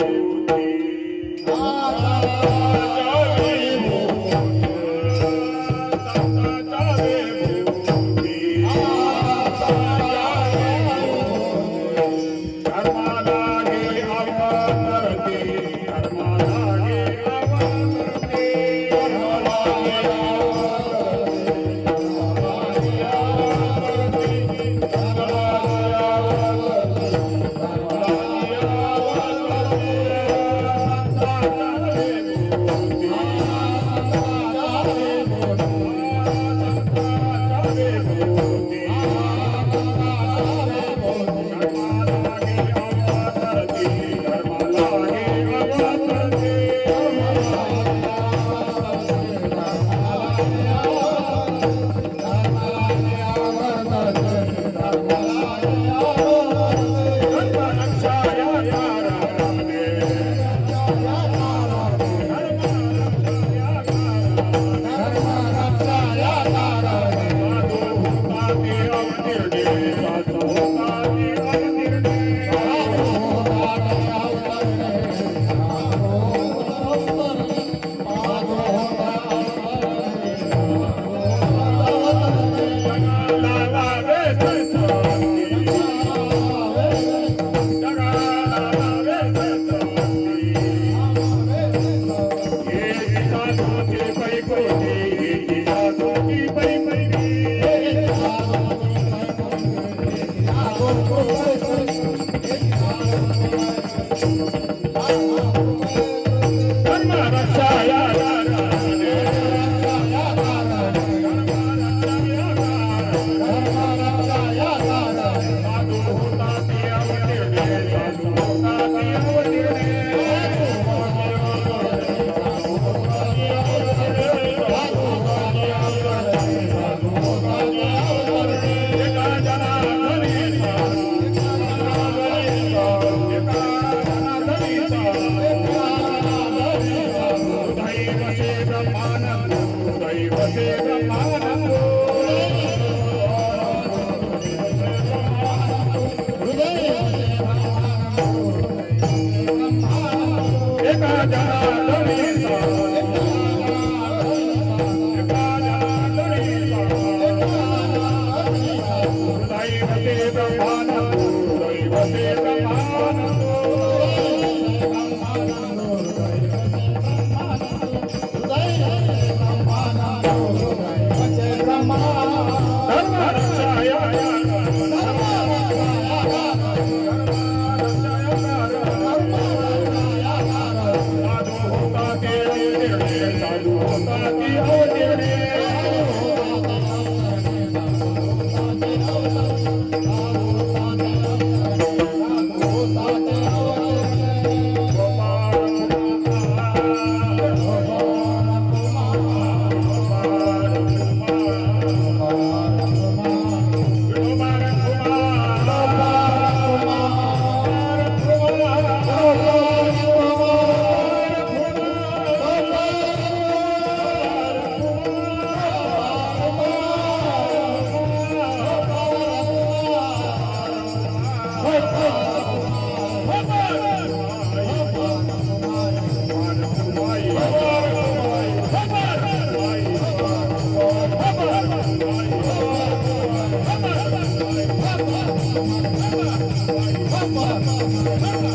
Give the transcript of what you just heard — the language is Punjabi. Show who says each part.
Speaker 1: Moti Música Peguei. Raja دنيستا Thank. Come on.